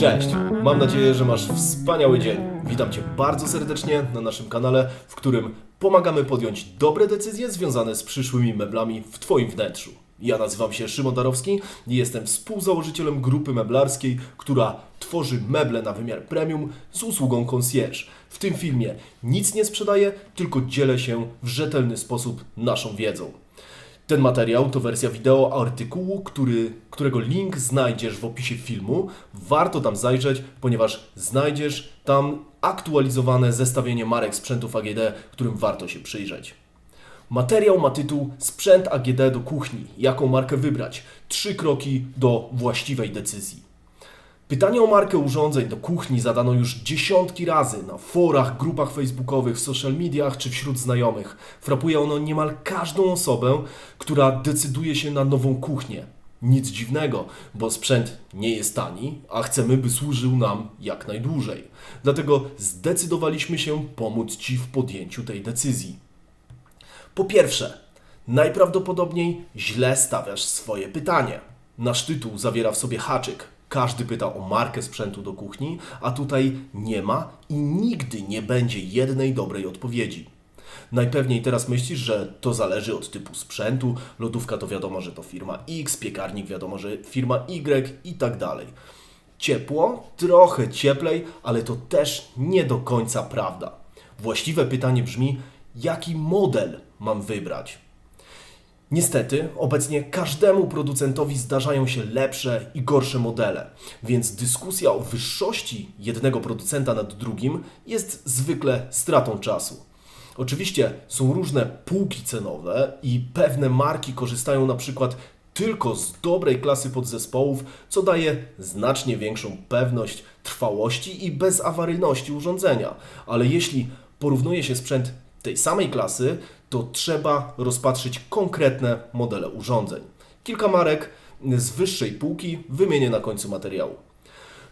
Cześć, mam nadzieję, że masz wspaniały dzień. Witam Cię bardzo serdecznie na naszym kanale, w którym pomagamy podjąć dobre decyzje związane z przyszłymi meblami w Twoim wnętrzu. Ja nazywam się Szymon Darowski i jestem współzałożycielem grupy meblarskiej, która tworzy meble na wymiar premium z usługą concierge. W tym filmie nic nie sprzedaję, tylko dzielę się w rzetelny sposób naszą wiedzą. Ten materiał to wersja wideo artykułu, który, którego link znajdziesz w opisie filmu. Warto tam zajrzeć, ponieważ znajdziesz tam aktualizowane zestawienie marek sprzętów AGD, którym warto się przyjrzeć. Materiał ma tytuł Sprzęt AGD do kuchni. Jaką markę wybrać? Trzy kroki do właściwej decyzji. Pytanie o markę urządzeń do kuchni zadano już dziesiątki razy na forach, grupach facebookowych, w social mediach czy wśród znajomych. Frapuje ono niemal każdą osobę, która decyduje się na nową kuchnię. Nic dziwnego, bo sprzęt nie jest tani, a chcemy, by służył nam jak najdłużej. Dlatego zdecydowaliśmy się pomóc Ci w podjęciu tej decyzji. Po pierwsze, najprawdopodobniej źle stawiasz swoje pytanie. Nasz tytuł zawiera w sobie haczyk. Każdy pyta o markę sprzętu do kuchni, a tutaj nie ma i nigdy nie będzie jednej dobrej odpowiedzi. Najpewniej teraz myślisz, że to zależy od typu sprzętu, lodówka to wiadomo, że to firma X, piekarnik wiadomo, że firma Y i tak dalej. Ciepło, trochę cieplej, ale to też nie do końca prawda. Właściwe pytanie brzmi, jaki model mam wybrać? Niestety, obecnie każdemu producentowi zdarzają się lepsze i gorsze modele, więc dyskusja o wyższości jednego producenta nad drugim jest zwykle stratą czasu. Oczywiście są różne półki cenowe i pewne marki korzystają na przykład tylko z dobrej klasy podzespołów, co daje znacznie większą pewność trwałości i bezawaryjności urządzenia. Ale jeśli porównuje się sprzęt tej samej klasy, to trzeba rozpatrzyć konkretne modele urządzeń. Kilka marek z wyższej półki wymienię na końcu materiału.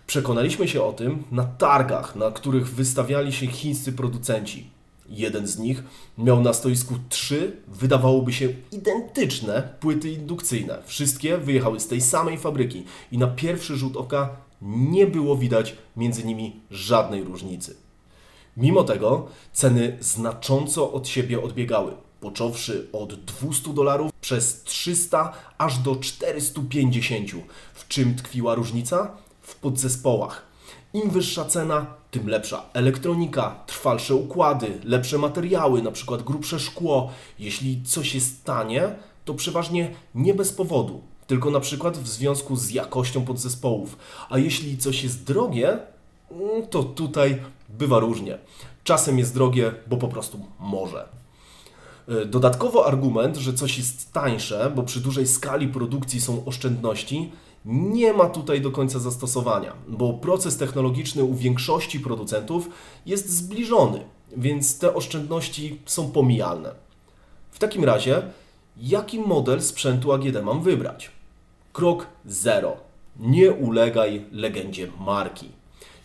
Przekonaliśmy się o tym na targach, na których wystawiali się chińscy producenci. Jeden z nich miał na stoisku trzy, wydawałoby się identyczne płyty indukcyjne. Wszystkie wyjechały z tej samej fabryki i na pierwszy rzut oka nie było widać między nimi żadnej różnicy. Mimo tego ceny znacząco od siebie odbiegały, począwszy od 200 dolarów przez 300 aż do 450. W czym tkwiła różnica? W podzespołach. Im wyższa cena, tym lepsza elektronika, trwalsze układy, lepsze materiały, na przykład grubsze szkło. Jeśli coś jest tanie, to przeważnie nie bez powodu, tylko na przykład w związku z jakością podzespołów. A jeśli coś jest drogie, mm, to tutaj bywa różnie. Czasem jest drogie, bo po prostu może. E, Dodatkowo argument, że coś jest tańsze, bo przy dużej skali produkcji są oszczędności, nie ma tutaj do końca zastosowania, bo proces technologiczny u większości producentów jest zbliżony, więc te oszczędności są pomijalne. W takim razie, jaki model sprzętu AGD mam wybrać? Krok 0. Nie ulegaj legendzie marki.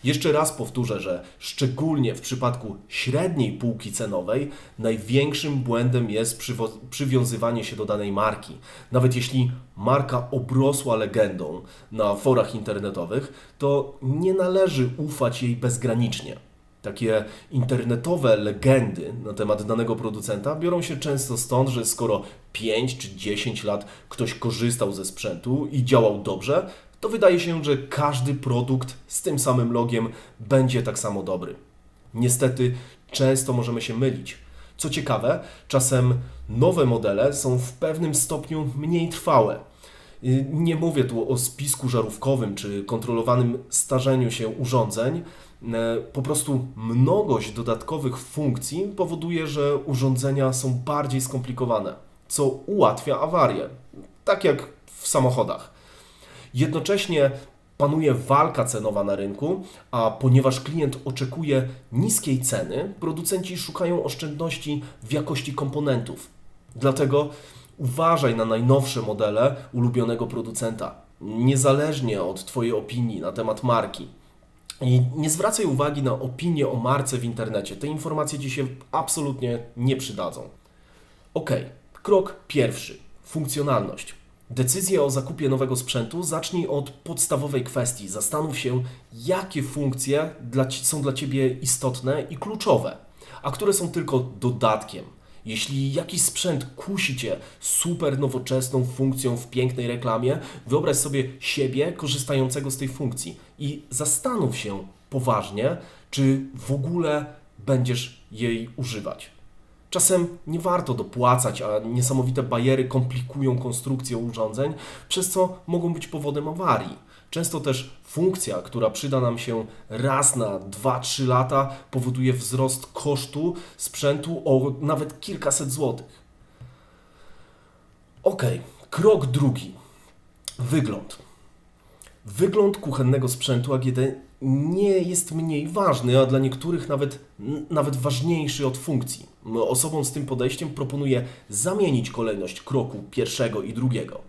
Jeszcze raz powtórzę, że szczególnie w przypadku średniej półki cenowej największym błędem jest przywiązywanie się do danej marki. Nawet jeśli marka obrosła legendą na forach internetowych, to nie należy ufać jej bezgranicznie. Takie internetowe legendy na temat danego producenta biorą się często stąd, że skoro 5 czy 10 lat ktoś korzystał ze sprzętu i działał dobrze, to wydaje się, że każdy produkt z tym samym logiem będzie tak samo dobry. Niestety często możemy się mylić. Co ciekawe, czasem nowe modele są w pewnym stopniu mniej trwałe. Nie mówię tu o spisku żarówkowym czy kontrolowanym starzeniu się urządzeń. E, Po prostu mnogość dodatkowych funkcji powoduje, że urządzenia są bardziej skomplikowane, co ułatwia awarie, tak jak w samochodach. Jednocześnie panuje walka cenowa na rynku, a ponieważ klient oczekuje niskiej ceny, producenci szukają oszczędności w jakości komponentów. Dlatego uważaj na najnowsze modele ulubionego producenta, niezależnie od Twojej opinii na temat marki. I nie zwracaj uwagi na opinie o marce w internecie. Te informacje Ci się absolutnie nie przydadzą. Ok, krok pierwszy. Funkcjonalność. Decyzję o zakupie nowego sprzętu zacznij od podstawowej kwestii. Zastanów się, jakie funkcje dla, są dla Ciebie istotne i kluczowe, a które są tylko dodatkiem. Jeśli jakiś sprzęt kusi Cię super nowoczesną funkcją w pięknej reklamie, wyobraź sobie siebie korzystającego z tej funkcji i zastanów się poważnie, czy w ogóle będziesz jej używać. Czasem nie warto dopłacać, a niesamowite bariery komplikują konstrukcję urządzeń, przez co mogą być powodem awarii. Często też funkcja, która przyda nam się raz na 2-3 lata, powoduje wzrost kosztu sprzętu o nawet kilkaset złotych. Ok, krok drugi. Wygląd. Wygląd kuchennego sprzętu AGD nie jest mniej ważny, a dla niektórych nawet, nawet ważniejszy od funkcji. Osobom z tym podejściem proponuję zamienić kolejność kroku pierwszego i drugiego.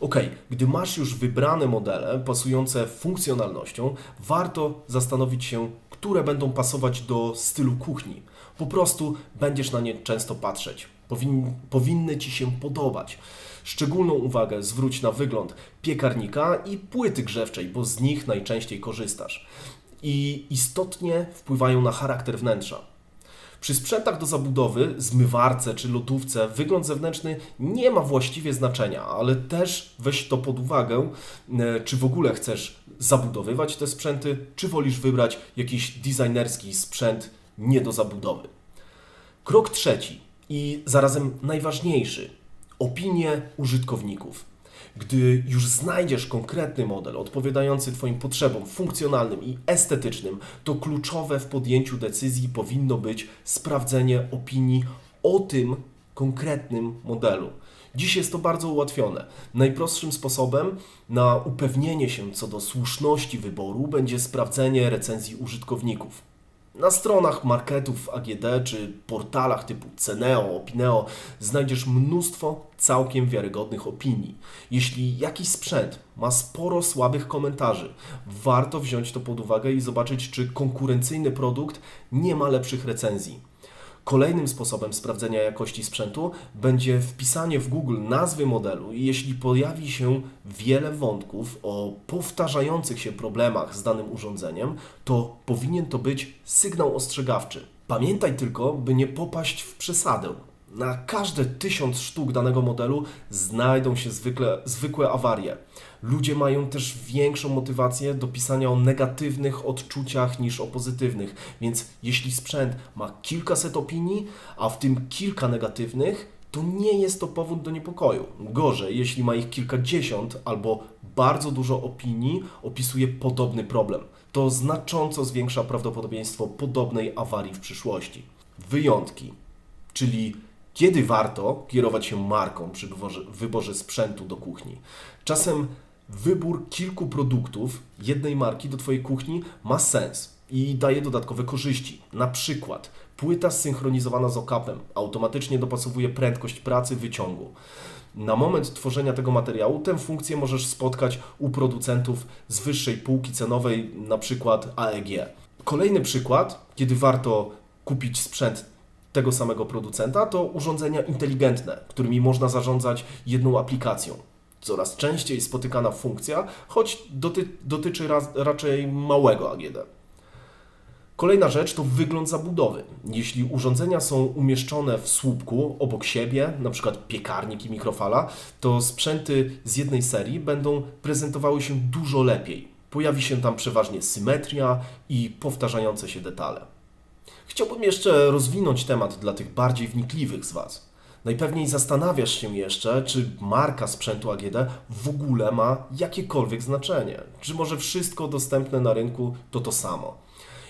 Ok, gdy masz już wybrane modele pasujące funkcjonalnością, warto zastanowić się, które będą pasować do stylu kuchni. Po prostu będziesz na nie często patrzeć. Powin, powinny ci się podobać. Szczególną uwagę zwróć na wygląd piekarnika i płyty grzewczej, bo z nich najczęściej korzystasz. I istotnie wpływają na charakter wnętrza. Przy sprzętach do zabudowy, zmywarce czy lodówce, wygląd zewnętrzny nie ma właściwie znaczenia, ale też weź to pod uwagę, e, czy w ogóle chcesz zabudowywać te sprzęty, czy wolisz wybrać jakiś designerski sprzęt nie do zabudowy. Krok trzeci i zarazem najważniejszy opinie użytkowników. Gdy już znajdziesz konkretny model odpowiadający Twoim potrzebom funkcjonalnym i estetycznym, to kluczowe w podjęciu decyzji powinno być sprawdzenie opinii o tym konkretnym modelu. Dziś jest to bardzo ułatwione. Najprostszym sposobem na upewnienie się co do słuszności wyboru będzie sprawdzenie recenzji użytkowników. Na stronach marketów AGD czy portalach typu Ceneo, Opineo znajdziesz mnóstwo całkiem wiarygodnych opinii. Jeśli jakiś sprzęt ma sporo słabych komentarzy, warto wziąć to pod uwagę i zobaczyć, czy konkurencyjny produkt nie ma lepszych recenzji. Kolejnym sposobem sprawdzenia jakości sprzętu będzie wpisanie w Google nazwy modelu i jeśli pojawi się wiele wątków o powtarzających się problemach z danym urządzeniem, to powinien to być sygnał ostrzegawczy. Pamiętaj tylko, by nie popaść w przesadę. Na każde tysiąc sztuk danego modelu znajdą się zwykle, zwykłe awarie. Ludzie mają też większą motywację do pisania o negatywnych odczuciach niż o pozytywnych, więc jeśli sprzęt ma kilkaset opinii, a w tym kilka negatywnych, to nie jest to powód do niepokoju. Gorzej, jeśli ma ich kilkadziesiąt albo bardzo dużo opinii opisuje podobny problem. To znacząco zwiększa prawdopodobieństwo podobnej awarii w przyszłości. Wyjątki, czyli kiedy warto kierować się marką przy wyborze, wyborze sprzętu do kuchni. Czasem wybór kilku produktów jednej marki do Twojej kuchni ma sens i daje dodatkowe korzyści. Na przykład płyta zsynchronizowana z okapem automatycznie dopasowuje prędkość pracy wyciągu. Na moment tworzenia tego materiału tę funkcję możesz spotkać u producentów z wyższej półki cenowej, na przykład AEG. Kolejny przykład, kiedy warto kupić sprzęt tego samego producenta, to urządzenia inteligentne, którymi można zarządzać jedną aplikacją. Coraz częściej spotykana funkcja, choć doty dotyczy raczej małego AGD. Kolejna rzecz to wygląd zabudowy. Jeśli urządzenia są umieszczone w słupku obok siebie, np. piekarnik i mikrofala, to sprzęty z jednej serii będą prezentowały się dużo lepiej. Pojawi się tam przeważnie symetria i powtarzające się detale. Chciałbym jeszcze rozwinąć temat dla tych bardziej wnikliwych z Was. Najpewniej zastanawiasz się jeszcze, czy marka sprzętu AGD w ogóle ma jakiekolwiek znaczenie. Czy może wszystko dostępne na rynku to to samo.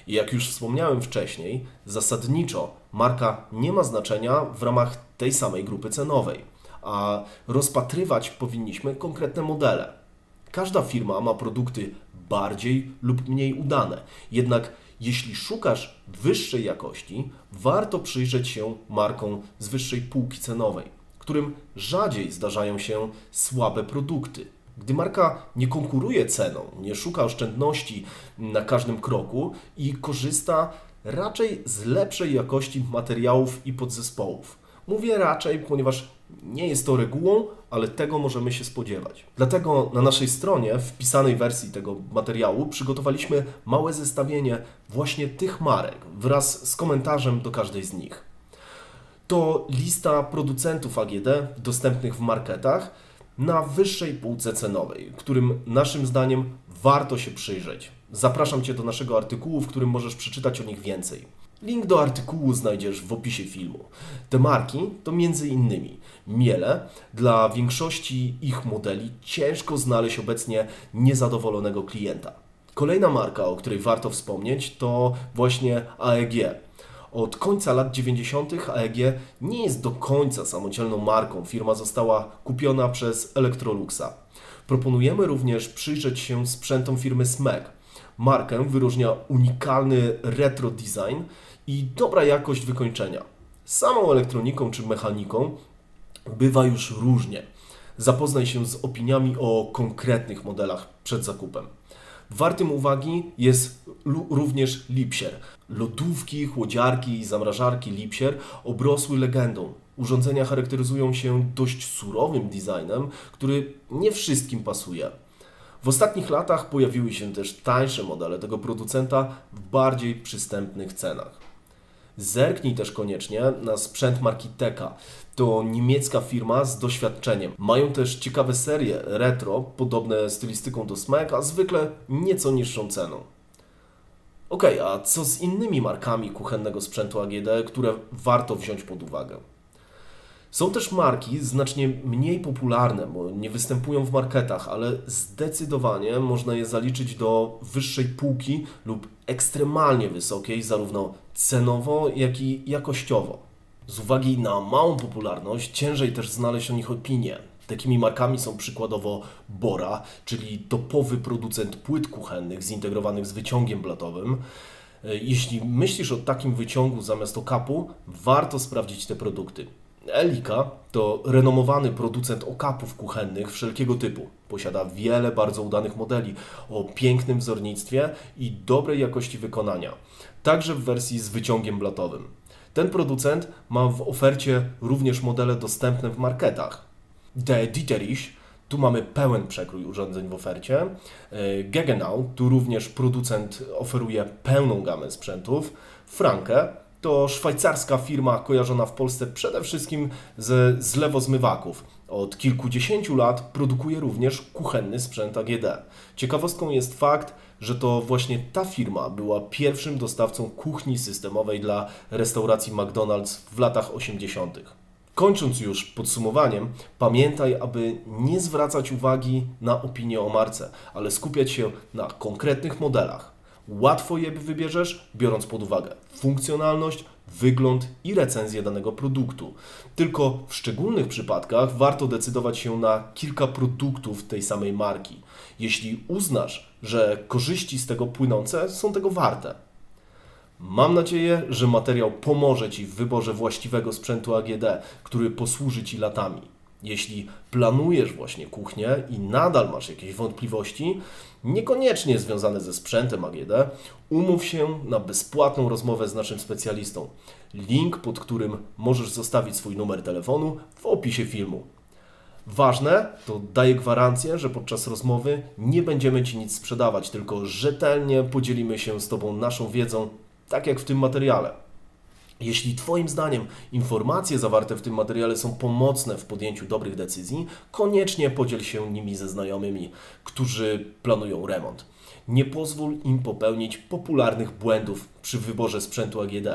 I jak już wspomniałem wcześniej, zasadniczo marka nie ma znaczenia w ramach tej samej grupy cenowej, a rozpatrywać powinniśmy konkretne modele. Każda firma ma produkty bardziej lub mniej udane. Jednak jeśli szukasz wyższej jakości, warto przyjrzeć się markom z wyższej półki cenowej, którym rzadziej zdarzają się słabe produkty. Gdy marka nie konkuruje ceną, nie szuka oszczędności na każdym kroku i korzysta raczej z lepszej jakości materiałów i podzespołów. Mówię raczej, ponieważ nie jest to regułą, ale tego możemy się spodziewać. Dlatego na naszej stronie, w pisanej wersji tego materiału, przygotowaliśmy małe zestawienie właśnie tych marek wraz z komentarzem do każdej z nich. To lista producentów AGD dostępnych w marketach na wyższej półce cenowej, którym naszym zdaniem warto się przyjrzeć. Zapraszam Cię do naszego artykułu, w którym możesz przeczytać o nich więcej. Link do artykułu znajdziesz w opisie filmu. Te marki to między innymi Miele. Dla większości ich modeli ciężko znaleźć obecnie niezadowolonego klienta. Kolejna marka, o której warto wspomnieć, to właśnie AEG. Od końca lat 90. AEG nie jest do końca samodzielną marką. Firma została kupiona przez Electroluxa. Proponujemy również przyjrzeć się sprzętom firmy SMEG. Markę wyróżnia unikalny retro design i dobra jakość wykończenia. Samą elektroniką czy mechaniką bywa już różnie. Zapoznaj się z opiniami o konkretnych modelach przed zakupem. Wartym uwagi jest również Lipsier. Lodówki, chłodziarki i zamrażarki Lipsier obrosły legendą. Urządzenia charakteryzują się dość surowym designem, który nie wszystkim pasuje. W ostatnich latach pojawiły się też tańsze modele tego producenta w bardziej przystępnych cenach. Zerknij też koniecznie na sprzęt marki Teka. To niemiecka firma z doświadczeniem. Mają też ciekawe serie retro, podobne stylistyką do SMEG, a zwykle nieco niższą ceną. Ok, a co z innymi markami kuchennego sprzętu AGD, które warto wziąć pod uwagę? Są też marki znacznie mniej popularne, bo nie występują w marketach, ale zdecydowanie można je zaliczyć do wyższej półki lub ekstremalnie wysokiej, zarówno cenowo, jak i jakościowo. Z uwagi na małą popularność, ciężej też znaleźć o nich opinie. Takimi markami są przykładowo Bora, czyli topowy producent płyt kuchennych zintegrowanych z wyciągiem blatowym. E, Jeśli myślisz o takim wyciągu zamiast okapu, warto sprawdzić te produkty. Elika to renomowany producent okapów kuchennych wszelkiego typu. Posiada wiele bardzo udanych modeli o pięknym wzornictwie i dobrej jakości wykonania, także w wersji z wyciągiem blatowym. Ten producent ma w ofercie również modele dostępne w marketach. De Dieterich, tu mamy pełen przekrój urządzeń w ofercie. E, Gegenau, tu również producent oferuje pełną gamę sprzętów. Franke to szwajcarska firma kojarzona w Polsce przede wszystkim ze zlewozmywaków. Od kilkudziesięciu lat produkuje również kuchenny sprzęt AGD. Ciekawostką jest fakt, że to właśnie ta firma była pierwszym dostawcą kuchni systemowej dla restauracji McDonald's w latach 80. Kończąc już podsumowaniem, pamiętaj, aby nie zwracać uwagi na opinię o marce, ale skupiać się na konkretnych modelach. Łatwo je wybierzesz, biorąc pod uwagę funkcjonalność, wygląd i recenzję danego produktu. Tylko w szczególnych przypadkach warto decydować się na kilka produktów tej samej marki, jeśli uznasz, że korzyści z tego płynące są tego warte. Mam nadzieję, że materiał pomoże Ci w wyborze właściwego sprzętu AGD, który posłuży Ci latami. Jeśli planujesz właśnie kuchnię i nadal masz jakieś wątpliwości, niekoniecznie związane ze sprzętem AGD, umów się na bezpłatną rozmowę z naszym specjalistą. Link, pod którym możesz zostawić swój numer telefonu w opisie filmu. Ważne to daje gwarancję, że podczas rozmowy nie będziemy Ci nic sprzedawać, tylko rzetelnie podzielimy się z Tobą naszą wiedzą, tak jak w tym materiale. Jeśli Twoim zdaniem informacje zawarte w tym materiale są pomocne w podjęciu dobrych decyzji, koniecznie podziel się nimi ze znajomymi, którzy planują remont. Nie pozwól im popełnić popularnych błędów przy wyborze sprzętu AGD.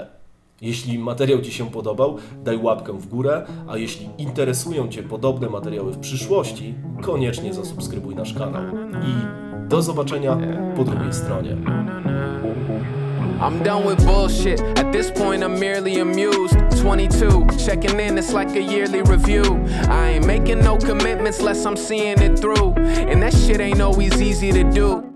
Jeśli materiał Ci się podobał, daj łapkę w górę, a jeśli interesują Cię podobne materiały w przyszłości, koniecznie zasubskrybuj nasz kanał. I do zobaczenia po drugiej stronie. I'm done with bullshit. At this point, I'm merely amused. 22, checking in, it's like a yearly review. I ain't making no commitments unless I'm seeing it through. And that shit ain't always easy to do.